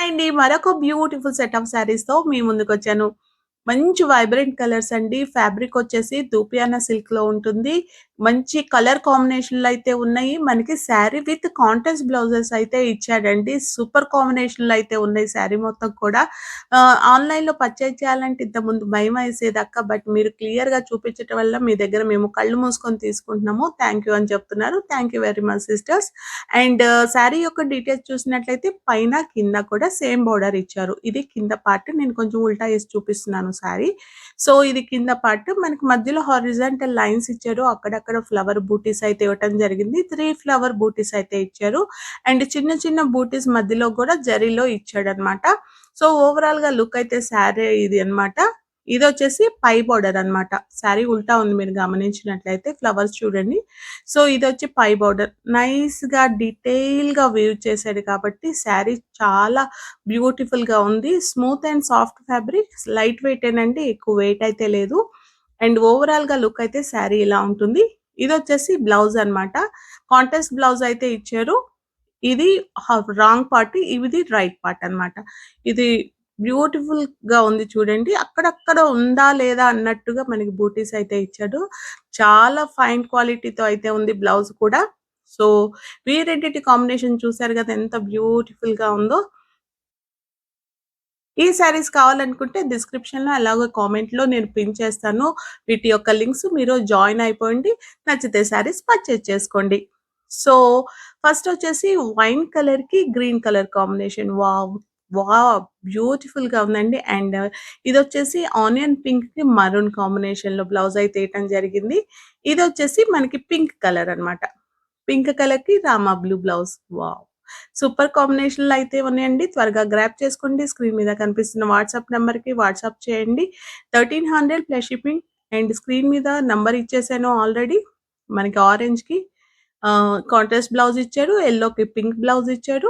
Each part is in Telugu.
అండి మరొక బ్యూటిఫుల్ సెట్ ఆఫ్ శారీస్‌తో మీ ముందుకొచ్చాను. మంచి వైబ్రెంట్ కలర్స్ అండి. ఫ్యాబ్రిక్ వచ్చేసి దూపియానా సిల్క్‌లో ఉంటుంది. మంచి కలర్ కాంబినేషన్లు అయితే ఉన్నాయి. మనకి శారీ విత్ కాంట్రాస్ట్ బ్లౌజెస్ అయితే ఇచ్చాడండి. సూపర్ కాంబినేషన్లు అయితే ఉన్నాయి శారీ మొత్తం కూడా. ఆన్‌లైన్‌లో పర్చేజ్ చేయాలంటే ఇంతకుముందు అక్క బట్ మీరు క్లియర్‌గా చూపించటం వల్ల మీ దగ్గర మేము కళ్ళు మూసుకొని తీసుకుంటున్నాము. థ్యాంక్ యూ అని చెప్తున్నారు. Thank you very much sisters. And sari యొక్క డీటెయిల్స్ చూసినట్లయితే పైన, కింద కూడా సేమ్ బోర్డర్ ఇచ్చారు. ఇది కింద పార్ట్ నేను కొంచెం ఉల్టా వేసి చూపిస్తున్నాను శారీ. సో, ఇది కింద పార్ట్ మనకి మధ్యలో హారిజంటల్ లైన్స్ ఇచ్చారు. అక్కడక్కడ ఫ్లవర్ బూటీస్ అయితే ఇవ్వటం జరిగింది. త్రీ ఫ్లవర్ బూటీస్ అయితే ఇచ్చారు. అండ్ చిన్న చిన్న బూటీస్ మధ్యలో కూడా జరీలో ఇచ్చాడన్నమాట. సో, ఓవరాల్గా లుక్ అయితే శారీ ఇది అన్నమాట. ఇదొచ్చేసి పై బోర్డర్ అన్నమాట. శారీ ఉల్టా ఉంది మీరు గమనించినట్లయితే ఫ్లవర్స్ చూడండి. సో, ఇది వచ్చి పై బార్డర్ నైస్గా డీటెయిల్గా వీవ్ చేశాడు కాబట్టి శారీ చాలా బ్యూటిఫుల్గా ఉంది. Smooth and soft fabric light weight ఏనండి ఎక్కువ వెయిట్ అయితే లేదు. అండ్ ఓవరాల్గా లుక్ అయితే శారీ ఇలా ఉంటుంది. ఇది వచ్చేసి బ్లౌజ్ అన్నమాట. కాంటెస్ట్ బ్లౌజ్ అయితే ఇచ్చారు. ఇది రాంగ్ పార్ట్. ఇది రైట్ పార్ట్ అన్నమాట. ఇది బ్యూటిఫుల్గా ఉంది చూడండి. అక్కడక్కడ ఉందా లేదా అన్నట్టుగా మనకి బూటీస్ అయితే ఇచ్చాడు. చాలా ఫైన్ క్వాలిటీతో అయితే ఉంది బ్లౌజ్ కూడా. సో, ఈ కాంబినేషన్ చూసారు కదా! ఎంత బ్యూటిఫుల్గా ఉందో. ఈ శారీస్ కావాలనుకుంటే డిస్క్రిప్షన్‌లో అలాగే కామెంట్‌లో నేను పిన్ చేస్తాను. వీటి యొక్క లింక్స్ మీరు జాయిన్ అయిపోండి. నచ్చితే శారీస్ పర్చేజ్ చేసుకోండి. సో, ఫస్ట్ వచ్చేసి వైన్ కలర్‌కి green colour combination. Wow! Wow! బ్యూటిఫుల్‌గా ఉందండి. అండ్ ఇది వచ్చేసి ఆనియన్ పింక్‌కి మరూన్ కాంబినేషన్‌లో బ్లౌజ్ అయితే వేయటం జరిగింది. ఇది వచ్చేసి మనకి పింక్ కలర్ అన్నమాట. పింక్ కలర్‌కి రామా బ్లూ బ్లౌజ్. వావ్! సూపర్ కాంబినేషన్లు అయితే ఉన్నాయండి. త్వరగా గ్రాప్ చేసుకోండి. స్క్రీన్ మీద కనిపిస్తున్న వాట్సాప్ నెంబర్కి వాట్సాప్ చేయండి. 1300 ప్లస్ షిప్పింగ్ అండ్ స్క్రీన్ మీద నంబర్ ఇచ్చేసాను ఆల్రెడీ. మనకి ఆరెంజ్‌కి కాంట్రాస్ట్ బ్లౌజ్ ఇచ్చాడు ఎల్లోకి పింక్ బ్లౌజ్ ఇచ్చాడు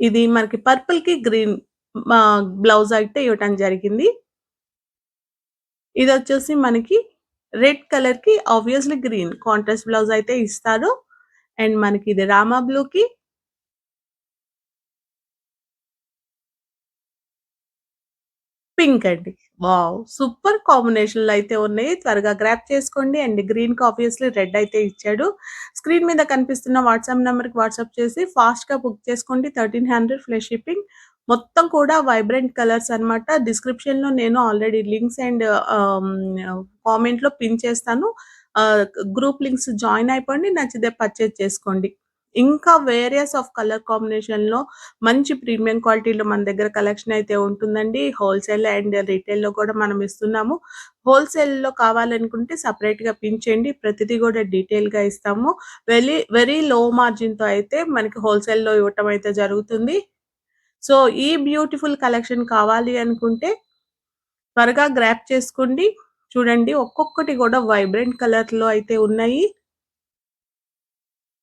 ఇది మనకి పర్పుల్‌కి గ్రీన్ బ్లౌజ్ అయితే ఇవ్వటం జరిగింది. ఇది వచ్చేసి మనకి రెడ్ కలర్‌కి ఆబ్వియస్‌లీ గ్రీన్ కాంట్రాస్ట్ బ్లౌజ్ అయితే ఇస్తారు. అండ్ మనకి ఇది రామా బ్లూకి పింక్ అండి. వావ్! సూపర్ కాంబినేషన్లు అయితే ఉన్నాయి. త్వరగా గ్రాప్ చేసుకోండి. అండ్ గ్రీన్‌కి ఆబ్వియస్‌లీ రెడ్ అయితే ఇచ్చాడు. స్క్రీన్ మీద కనిపిస్తున్న వాట్సాప్ నెంబర్కి వాట్సాప్ చేసి ఫాస్ట్‌గా బుక్ చేసుకోండి. 1300 ప్లస్ షిప్పింగ్. మొత్తం కూడా వైబ్రెంట్ కలర్స్ అన్నమాట. డిస్క్రిప్షన్‌లో నేను ఆల్రెడీ లింక్స్ అండ్ కామెంట్‌లో పిన్ చేస్తాను. గ్రూప్ లింక్స్ జాయిన్ అయిపోండి. నచ్చితే పర్చేజ్ చేసుకోండి. ఇంకా వేరియస్ ఆఫ్ కలర్ కాంబినేషన్‌లో మంచి ప్రీమియం క్వాలిటీలో మన దగ్గర కలెక్షన్ అయితే ఉంటుందండి. హోల్‌సేల్ అండ్ రీటైల్లో కూడా మనం ఇస్తున్నాము. హోల్‌సేల్‌లో కావాలనుకుంటే సపరేట్గా పిన్ ప్రతిదీ కూడా డీటెయిల్‌గా ఇస్తాము. వెరీ వెరీ లో మార్జిన్‌తో అయితే మనకి హోల్‌సేల్‌లో ఇవ్వటం అయితే జరుగుతుంది. సో, ఈ బ్యూటిఫుల్ కలెక్షన్ కావాలి అనుకుంటే త్వరగా గ్రాప్ చేసుకోండి. చూడండి ఒక్కొక్కటి కూడా వైబ్రెంట్ కలర్‌లో అయితే ఉన్నాయి.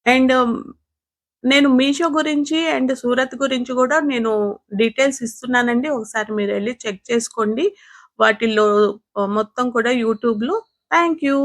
అండ్ um, నేను మీషో గురించి అండ్ సూరత్ గురించి కూడా నేను డీటెయిల్స్ ఇస్తున్నానండి. ఒకసారి మీరు వెళ్ళి చెక్ చేసుకోండి. వాటిల్లో మొత్తం కూడా యూట్యూబ్‌లో. Thank you.